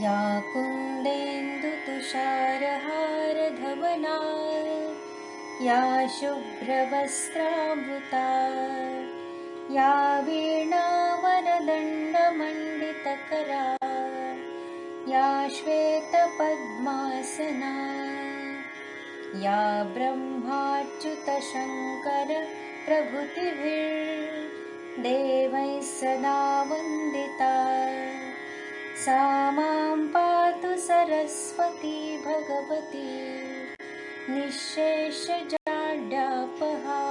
या कुन्देन्दुतुषारहारधवला या शुभ्रवस्त्रामृता या वीणावरदण्डमण्डितकरा या श्वेतपद्मासना या ब्रह्माच्युतशङ्कर प्रभृतिभिर्देवैः सदा वन्दिता सा मां पातु सरस्वती भगवती। निःशेषजाड्यापहा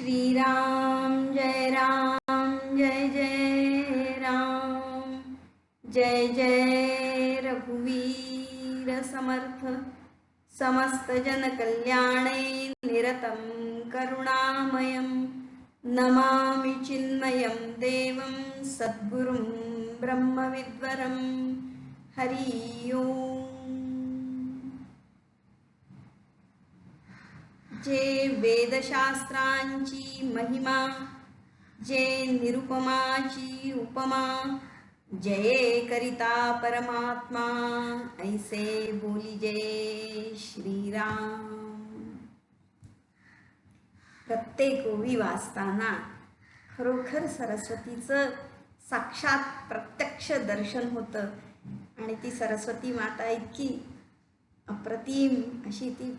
श्रीराम जय राम जय जय राम। जय जय रघुवीर समर्थ समस्त जनकल्याणे निरतं करुणामयं। नमामि चिन्मयं देवं सद्गुरुं ब्रह्मविद्वरं। हरि ओम् जे वेदशास्त्रांची महिमा जे निरुपमाची उपमा जये करिता परमात्मा ऐसे बोली जय श्रीराम. प्रत्येक ओवी वाचताना खरोखर सरस्वतीचं साक्षात प्रत्यक्ष दर्शन होतं. आणि ती सरस्वती माता इतकी अप्रतिम अशी ती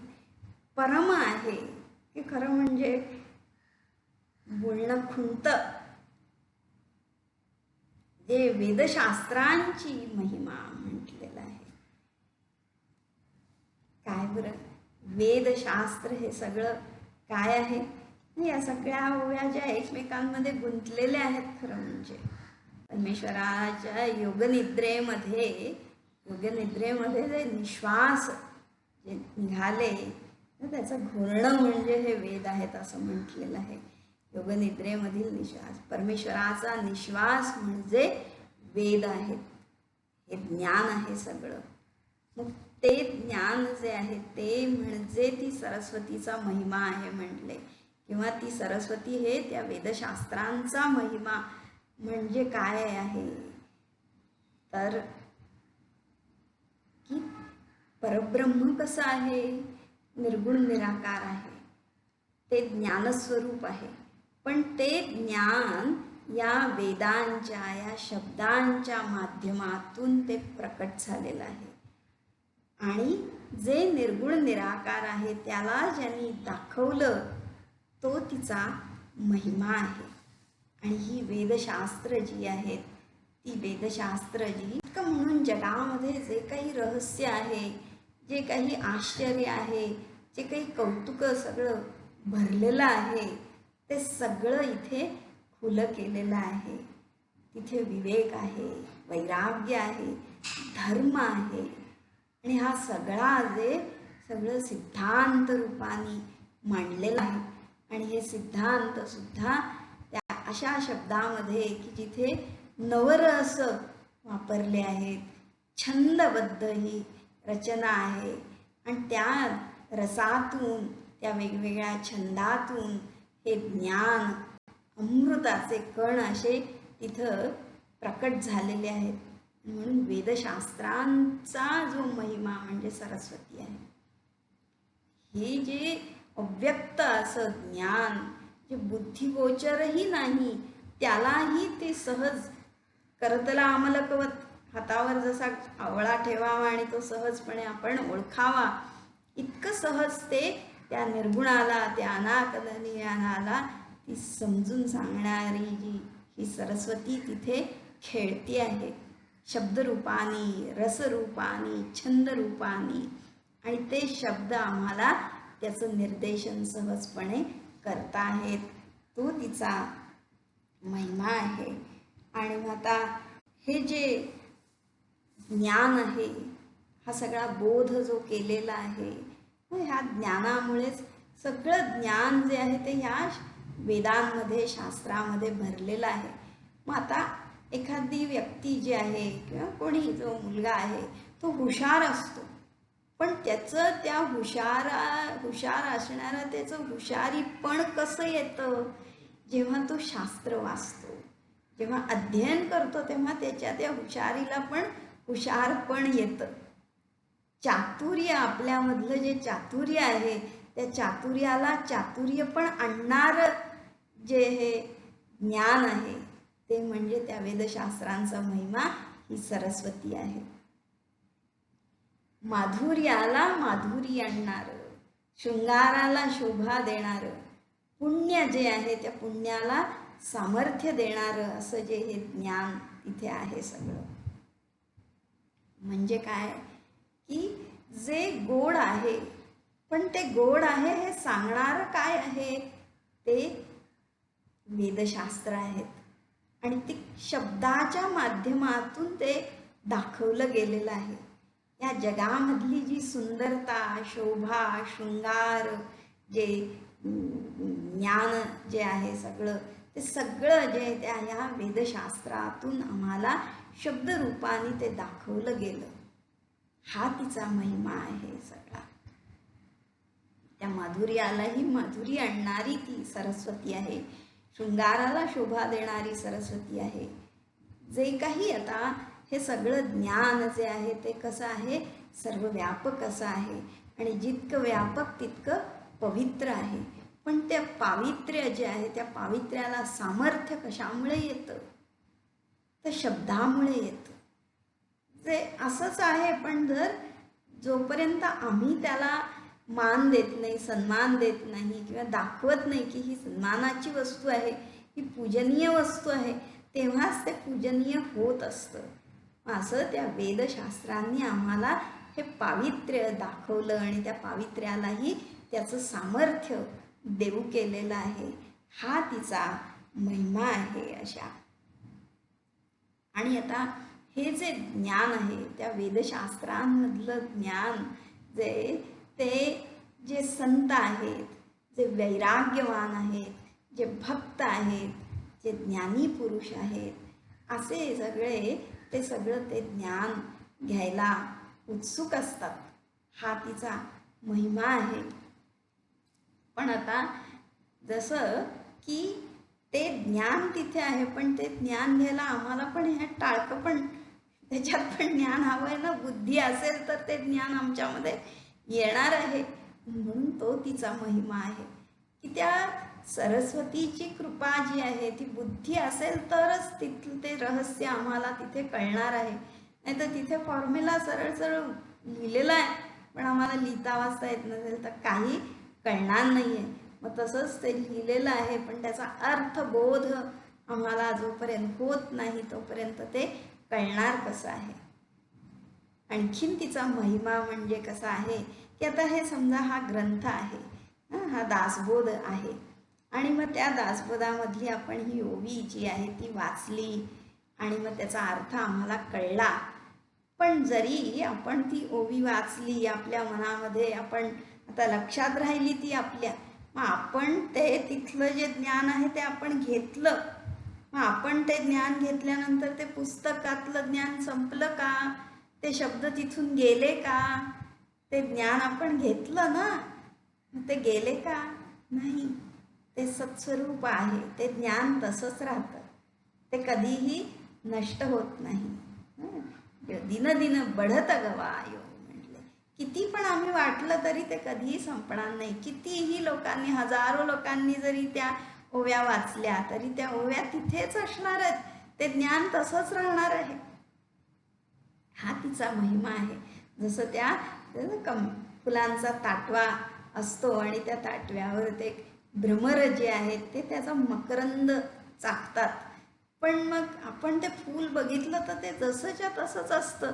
परम आहे. की खरं म्हणजे बोलणं खुंत. जे वेदशास्त्रांची महिमा म्हटलेलं आहे. काय बरं? वेदशास्त्र हे सगळं काय आहे? या सगळ्या ओव्या ज्या एकमेकांमध्ये गुंतलेल्या आहेत खरं म्हणजे. परमेश्वराच्या योगनिद्रेमध्ये योगनिद्रेमध्ये जे निश्वास जे निघाले त्याचं घोरणं म्हणजे हे वेद आहेत असं म्हटलेलं आहे. योगनिद्रेमधील निश्वास. परमेश्वराचा निश्वास म्हणजे वेद आहेत हे ज्ञान आहे सगळं. मग ते ज्ञान जे आहे ते म्हणजे ती सरस्वतीचा महिमा आहे म्हटले. किंवा ती सरस्वती हे त्या वेदशास्त्रांचा महिमा म्हणजे काय आहे? तर की परब्रह्म कसं आहे? निर्गुण निराकार आहे. ते ज्ञानस्वरूप आहे. पण ते ज्ञान या वेदांच्या या शब्दांच्या माध्यमातून ते प्रकट झालेलं आहे. आणि जे निर्गुण निराकार आहे त्याला ज्यांनी दाखवलं तो तिचा महिमा आहे. आणि ही वेदशास्त्र जी आहेत ती वेदशास्त्र जी इतकं म्हणून जगामध्ये जे काही रहस्य आहे जे काही आश्चर्य आहे जे काही कौतुक सगळं भरलेलं आहे ते सगळं इथे खुलं केलेलं आहे. तिथे विवेक आहे वैराग्य आहे धर्म आहे. आणि हा सगळा जे सगळं सिद्धांत रूपाने मांडलेलं आहे. आणि हे सिद्धांत सुद्धा त्या अशा शब्दामध्ये की जिथे नवरस वापरले आहेत छंदबद्ध ही रचना आहे. आणि त्या रसातून त्या वेगवेगळ्या छंदातून हे ज्ञान अमृताचे कण असे तिथं प्रकट झालेले आहेत. म्हणून वेदशास्त्रांचा जो महिमा म्हणजे सरस्वती आहे. हे जे अव्यक्त असं ज्ञान जे बुद्धिगोचरही नाही त्यालाही ते सहज करतला अमलकवत. हातावर जसा आवळा ठेवावा आणि तो सहजपणे आपण ओळखावा इतकं सहज ते त्या निर्गुणाला त्या अनाकलनीयानाला ती समजून सांगणारी जी ही सरस्वती तिथे खेळती आहे. शब्दरूपानी रसरूपानी छंदरूपानी. आणि ते शब्द आम्हाला त्याचं निर्देशन सहजपणे करता आहेत. तो तिचा महिमा आहे. आणि मग आता हे जे ज्ञान आहे. हा सगळा बोध जो केलेला आहे मग ह्या ज्ञानामुळेच सगळं ज्ञान जे आहे ते ह्या वेदांमध्ये शास्त्रामध्ये भरलेलं आहे. मग आता एखादी व्यक्ती जी आहे किंवा कोणी जो मुलगा आहे तो हुशार असतो. पण त्याचं त्या हुशारा हुशार असणारा त्याचं हुशारी पण कसं येतं? जेव्हा तो शास्त्र वाचतो जेव्हा अध्ययन करतो तेव्हा त्याच्या त्या हुशारीला पण हुशार पण येतं. चातुर्य आपल्यामधलं जे चातुर्य आहे त्या चातुर्याला चातुर्य पण आणणारं जे हे ज्ञान आहे ते म्हणजे त्या वेदशास्त्रांचा महिमा ही सरस्वती आहे. माधुर्याला माधुरी आणणारं शृंगाराला शोभा देणारं पुण्य जे आहे त्या पुण्याला सामर्थ्य देणारं असं जे हे ज्ञान इथे आहे सगळं. म्हणजे काय? की जे गोड आहे पण ते गोड आहे हे सांगणारं काय आहे? ते वेदशास्त्र आहेत. आणि ते शब्दाच्या माध्यमातून ते दाखवलं गेलेलं आहे. या जगामधली जी सुंदरता शोभा शृंगार जे ज्ञान जे आहे सगळं ते सगळं जे त्या ह्या वेदशास्त्रातून आम्हाला शब्दरूपाने ते दाखवलं गेलं. हा तिचा महिमा आहे सगळा. त्या माधुर्यालाही माधुरी आणणारी ती सरस्वती आहे. शृंगाराला शोभा देणारी सरस्वती आहे. जे काही आता हे सगळं ज्ञान जे आहे ते कसं आहे? सर्व व्यापक असं आहे. आणि जितकं व्यापक तितकं पवित्र आहे. पण त्या पावित्र्य जे आहे त्या पावित्र्याला सामर्थ्य कशामुळे येतं? तर शब्दामुळे येतो. जे असंच आहे पण जर जोपर्यंत आम्ही त्याला मान देत नाही सन्मान देत नाही किंवा दाखवत नाही की ही सन्मानाची वस्तू आहे ही पूजनीय वस्तू आहे तेव्हाच ते पूजनीय होत असतं. असं त्या वेदशास्त्रांनी आम्हाला हे पावित्र्य दाखवलं आणि त्या पावित्र्यालाही त्याचं सामर्थ्य देऊ केलेलं आहे. हा तिचा महिमा आहे अशा आणि आता हे जे ज्ञान आहे त्या वेदशास्त्रांमधलं ज्ञान जे ते जे संत आहेत जे वैराग्यवान आहेत जे भक्त आहेत जे ज्ञानी पुरुष आहेत असे सगळे ते सगळं ते ज्ञान घ्यायला उत्सुक असतात. हा तिचा महिमा आहे. पण आता जसं की ते ज्ञान तिथे आहे पण ते ज्ञान घ्यायला आम्हाला पण ह्या टाळकं पण त्याच्यात पण ज्ञान हवं आहे ना. बुद्धी असेल तर ते ज्ञान आमच्यामध्ये येणार आहे. म्हणून तो तिचा महिमा आहे. की त्या सरस्वतीची कृपा जी आहे ती बुद्धी असेल तरच तिथलं ते रहस्य आम्हाला तिथे कळणार आहे. नाही तर तिथे फॉर्म्युला सरळ सरळ लिहिलेला आहे पण आम्हाला लिहिता वाचता येत नसेल तर काही कळणार नाही आहे मग तसंच ते लिहिलेलं आहे पण त्याचा अर्थबोध आम्हाला जोपर्यंत होत नाही तोपर्यंत ते कळणार कसं आहे? आणखीन तिचा महिमा म्हणजे कसा आहे? की आता हे समजा हा ग्रंथ आहे हा दासबोध आहे. आणि मग त्या दासबोधामधली आपण ही ओवी जी आहे ती वाचली आणि मग त्याचा अर्थ आम्हाला कळला. पण जरी आपण ती ओवी वाचली आपल्या मनामध्ये आपण आता लक्षात राहिली ती आपल्या मग आपण ते तिथलं जे ज्ञान आहे ते आपण घेतलं. मग आपण ते ज्ञान घेतल्यानंतर ते पुस्तकातलं ज्ञान संपलं का? ते शब्द तिथून गेले का? ते ज्ञान आपण घेतलं ना? ते गेले का? नाही. ते सत्स्वरूप आहे. ते ज्ञान तसंच राहतं. ते कधीही नष्ट होत नाही. हं? दिन दिन बढत गवायो किती पण आम्ही वाटलं तरी ते कधीही संपणार नाही. कितीही लोकांनी हजारो लोकांनी जरी त्या ओव्या वाचल्या तरी त्या ओव्या तिथेच असणार आहेत ते ज्ञान तसंच राहणार आहे. हा तिचा महिमा आहे. जसं त्या कम फुलांचा ताटवा असतो आणि त्या ताटव्यावर ते भ्रमर जे आहेत ते त्याचा मकरंद चाकतात. पण मग आपण ते फूल बघितलं तर ते जसंच्या तसंच असतं.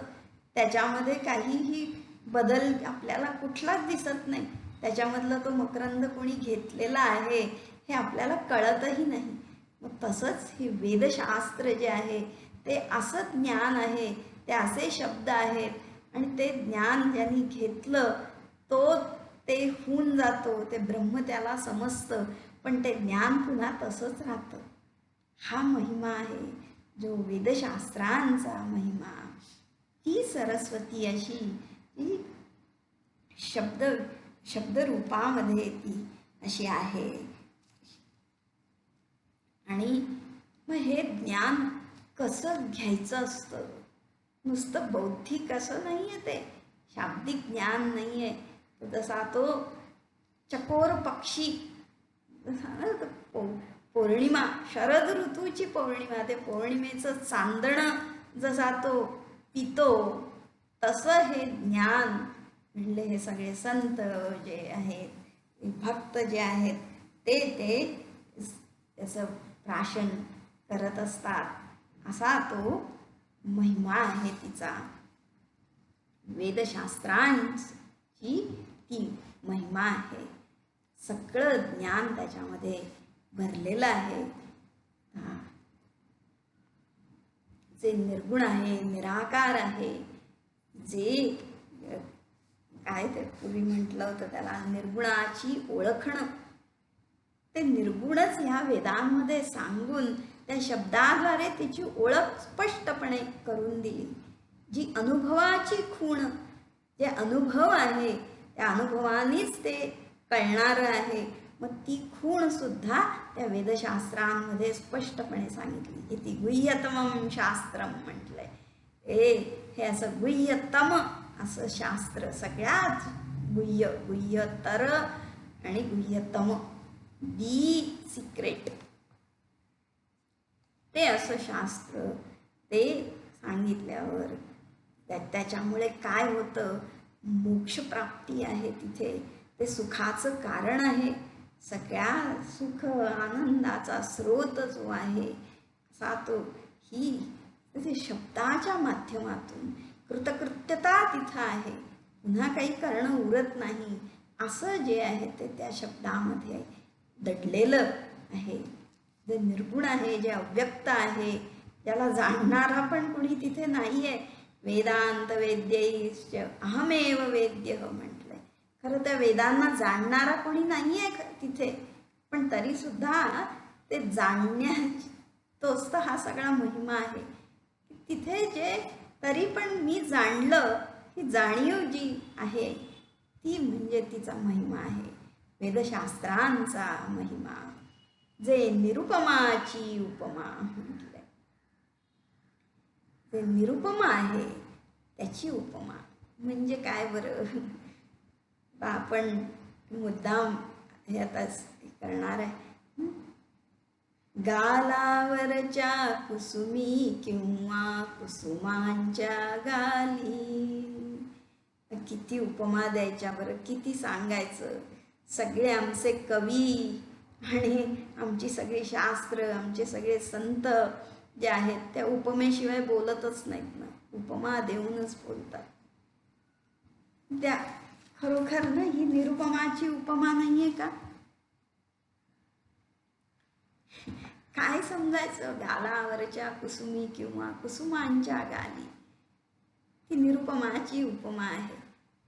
त्याच्यामध्ये काहीही बदल आपल्याला कुठलाच दिसत नाही. त्याच्यामधलं तो मकरंद कोणी घेतलेला आहे हे आपल्याला कळतही नाही. मग तसंच हे वेदशास्त्र जे आहे ते असं ज्ञान आहे ते असे शब्द आहेत आणि ते ज्ञान ज्यांनी घेतलं तो ते होऊन जातो ते ब्रह्म त्याला समजतं पण ते ज्ञान पुन्हा तसंच राहतं. हा महिमा आहे जो वेदशास्त्रांचा महिमा. ती सरस्वती अशी ती शब्द शब्दरूपामध्ये ती अशी आहे. आणि मग हे ज्ञान कसं घ्यायचं असतं? नुसतं बौद्धिक असं नाही आहे ते. शाब्दिक ज्ञान नाही आहे जसा तो चकोर पक्षी पो पौर्णिमा शरद ऋतूची पौर्णिमा ते पौर्णिमेचं चांदणं जसा तो पितो तसं हे ज्ञान म्हणले हे सगळे संत जे आहेत भक्त जे आहेत ते ते त्याचं प्राशन करत असतात. असा तो महिमा आहे तिचा. वेदशास्त्रांची ती महिमा आहे. सगळं ज्ञान त्याच्यामध्ये भरलेलं आहे. जे निर्गुण आहे निराकार आहे जे काय ते पूर्वी म्हटलं होतं त्याला निर्गुणाची ओळखणं. ते निर्गुणच ह्या वेदांमध्ये सांगून त्या शब्दाद्वारे तिची ओळख स्पष्टपणे करून दिली. जी अनुभवाची खूण जे अनुभव आहे त्या अनुभवानेच ते कळणारं आहे. मग ती खूण सुद्धा त्या वेदशास्त्रांमध्ये स्पष्टपणे सांगितली. ती गुह्यतम शास्त्रम म्हटलंय. ए हे असं गुह्यतम असं शास्त्र सगळ्यात गुह्य गुह्यतर आणि गुह्यतम. दी सिक्रेट ते असं शास्त्र ते सांगितल्यावर त्याच्यामुळे काय होतं? मोक्षप्राप्ती आहे तिथे. ते सुखाचं कारण आहे. सगळ्या सुख आनंदाचा स्रोत जो आहे असा तो ही ते शब्दाच्या माध्यमातून कृतकृत्यता तिथं आहे. पुन्हा काही करणं उरत नाही. असं जे आहे ते त्या शब्दामध्ये दडलेलं आहे. जे निर्गुण आहे जे अव्यक्त आहे ज्याला जाणणारा पण कुणी तिथे नाही आहे वेदांत वेद्यैश्च अहमेव वेद्य म्हटलंय. खरं त्या वेदांना जाणणारा कोणी नाही आहे तिथे. पण तरी सुद्धा ते जाणण्या तोच तर हा सगळा महिमा आहे. तिथे जे तरी पण मी जाणलं ही जाणीव जी आहे ती म्हणजे तिचा महिमा आहे. वेदशास्त्रांचा महिमा जे निरुपमाची उपमा म्हटलंय जे निरुपमा आहे त्याची उपमा. म्हणजे काय बरं? आपण मुद्दाम हे आता करणार आहे. गालावरच्या कुसुमी किंवा कुसुमांच्या गाली. किती उपमा द्यायच्या बरं किती सांगायचं. सगळे आमचे कवी आणि आमची सगळी शास्त्र आमचे सगळे संत जे आहेत त्या उपमेशिवाय बोलतच नाहीत ना. उपमा देऊनच बोलतात. त्या खरोखर ना ही निरुपमाची उपमा नाहीये का? काय समजायचं? गालावरच्या कुसुमी किंवा कुसुमांच्या गाली. ती निरुपमाची उपमा आहे.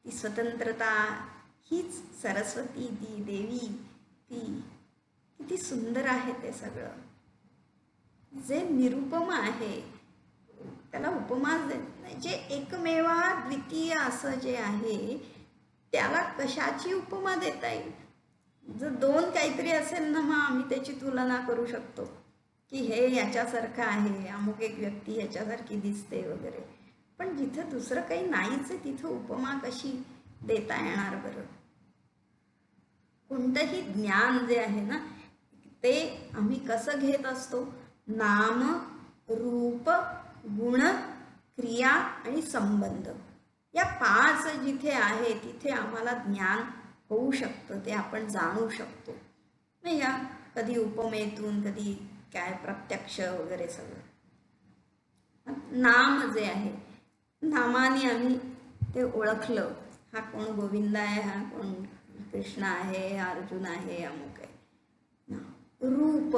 ती स्वतंत्रता हीच सरस्वती ती देवी. ती किती सुंदर आहे ते सगळं. जे निरुपम आहे त्याला उपमा देत नाही जे एकमेवा द्वितीय असं जे आहे त्याला कशाची उपमा देता येईल? जर दोन काहीतरी असेल ना मग आम्ही त्याची तुलना करू शकतो. की हे याच्यासारखं आहे अमुक एक व्यक्ती याच्यासारखी दिसते वगैरे. पण जिथं दुसरं काही नाहीच आहे तिथं उपमा कशी देता येणार बरं? कोणतंही ज्ञान जे आहे ना ते आम्ही कसं घेत असतो? नाम रूप गुण क्रिया आणि संबंध. या पाच जिथे आहे तिथे आम्हाला ज्ञान होऊ शकतं ते आपण जाणू शकतो. या कधी उपमेतून कधी काय प्रत्यक्ष वगैरे सगळं. नाम जे आहे नामाने आम्ही ते ओळखलं. हा कोण गोविंद आहे हा कोण कृष्ण आहे अर्जुन आहे अमुक आहे. रूप.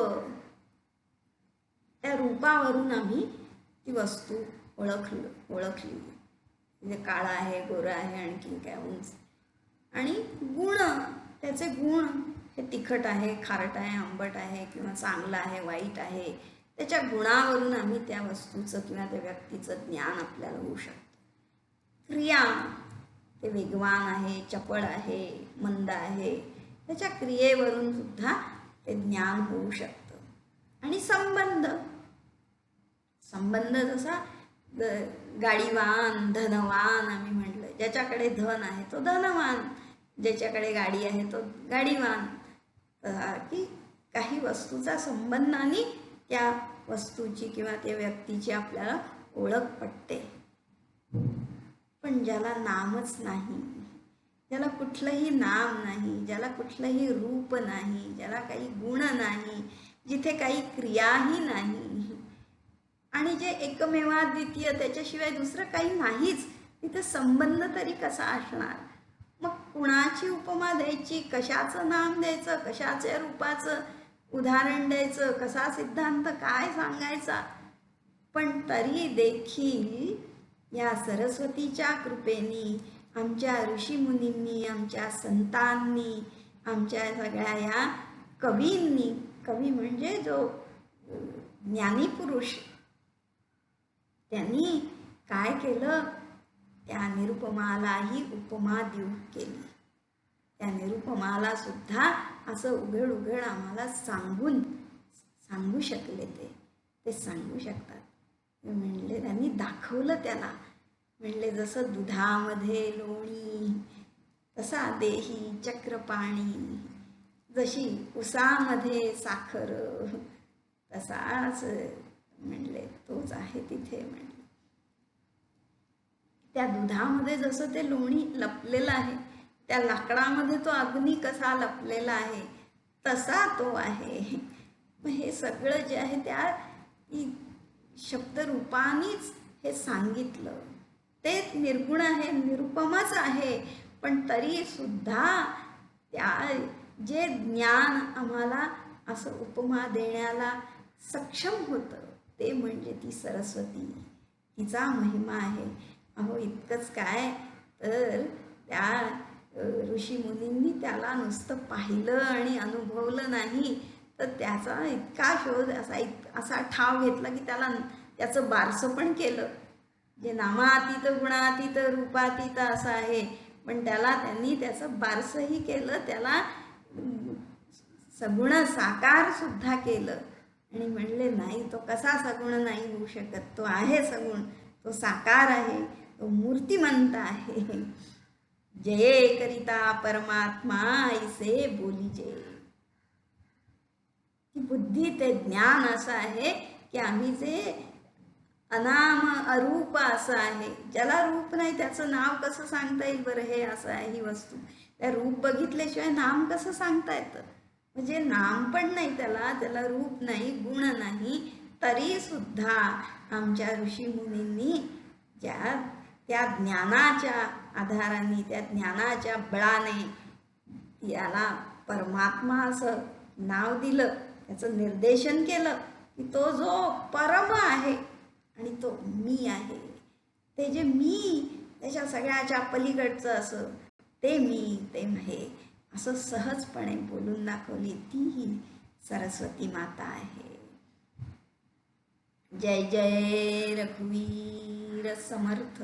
त्या रूपावरून आम्ही ती वस्तू ओळखलं ओळखली. म्हणजे काळा आहे गोरा आहे आणखी काय उंच. आणि गुण त्याचे गुण हे तिखट आहे खारट आहे आंबट आहे किंवा चांगलं आहे वाईट आहे त्याच्या गुणावरून आम्ही त्या वस्तूचं किंवा त्या व्यक्तीचं ज्ञान आपल्याला होऊ शकतं. क्रिया ते वेगवान आहे चपळ आहे मंद आहे त्याच्या क्रियेवरून सुद्धा ते ज्ञान होऊ शकतं. आणि संबंध. संबंध जसा गाडीवान धनवान आम्ही म्हटलं ज्याच्याकडे धन आहे तो धनवान ज्याच्याकडे गाडी आहे तो गाडीवान. की काही वस्तूचा संबंधाने त्या वस्तूची किंवा त्या व्यक्तीची आपल्याला ओळख पटते. पण ज्याला नामच नाही ज्याला कुठलंही नाम नाही ज्याला कुठलंही रूप नाही ज्याला काही गुण नाही जिथे काही क्रियाही नाही आणि जे एकमेवाद्वितीय त्याच्याशिवाय दुसरं काही नाहीच तिथे संबंध तरी कसा असणार? कुणाची उपमा द्यायची कशाचं नाम द्यायचं कशाच्या रूपाचं उदाहरण द्यायचं कसा सिद्धांत काय सांगायचा? पण तरी देखील या सरस्वतीच्या कृपेनी आमच्या ऋषीमुनींनी आमच्या संतांनी आमच्या सगळ्या या कवींनी कवी म्हणजे जो ज्ञानीपुरुष त्यांनी काय केलं? त्या निरुपमालाही उपमा देऊ केली. त्या निरुपमाला सुद्धा असं उघड उघड आम्हाला सांगून सांगू शकले ते. ते सांगू शकतात. म्हणले त्यांनी दाखवलं त्याला. म्हणले जसं दुधामध्ये लोणी तसा देही चक्रपाणी जशी उसामध्ये साखर तसाच. म्हणले तोच आहे तिथे. म्हणले त्या दुधामध्ये जसं ते लोणी लपलेलं आहे त्या लाकडामध्ये तो अग्नी कसा लपलेला आहे तसा तो आहे. मग हे सगळं जे आहे त्या शब्दरूपानीच हे सांगितलं. ते निर्गुण आहे निरुपमच आहे पण तरी सुद्धा त्या जे ज्ञान आम्हाला असं उपमा देण्याला सक्षम होतं ते म्हणजे ती सरस्वती. तिचा महिमा आहे. अहो इतकंच काय? तर त्या ऋषी ऋषीमुनींनी त्याला नुसतं पाहिलं आणि अनुभवलं नाही. तर त्याचा इतका शोध असा इत असा ठाव घेतला की त्याला त्याचं बारसं पण केलं. जे नामातीत गुणातीत रूपातीत असं आहे. पण त्याला त्यांनी त्याचं बारसंही केलं. त्याला सगुण साकार सुद्धा केलं. आणि म्हणले नाही तो कसा सगुण नाही होऊ शकत? तो आहे सगुण. तो साकार आहे तो मूर्तिमंत आहे. जय करिता परमात्मा ऐसे बोलीजे ती बुद्धी ते ज्ञान असं आहे की आम्ही जे अनाम अरूप असं आहे. ज्याला रूप नाही त्याचं नाव कसं सांगता येईल बरं? हे असं आहे ही वस्तू. त्या रूप बघितल्याशिवाय नाम कसं सांगता येतं? म्हणजे नाम पण नाही त्याला त्याला रूप नाही गुण नाही. तरी सुद्धा आमच्या ऋषीमुनींनी ज्या त्या ज्ञानाच्या आधाराने त्या ज्ञानाच्या बळाने याला परमात्मा असं नाव दिलं त्याचं निर्देशन केलं की तो जो परम आहे आणि तो मी आहे. ते जे मी त्याच्या सगळ्याच्या पलीकडचं असं ते मी ते हे असं सहजपणे बोलून दाखवली तीही सरस्वती माता आहे. जय जय रघुवीर समर्थ.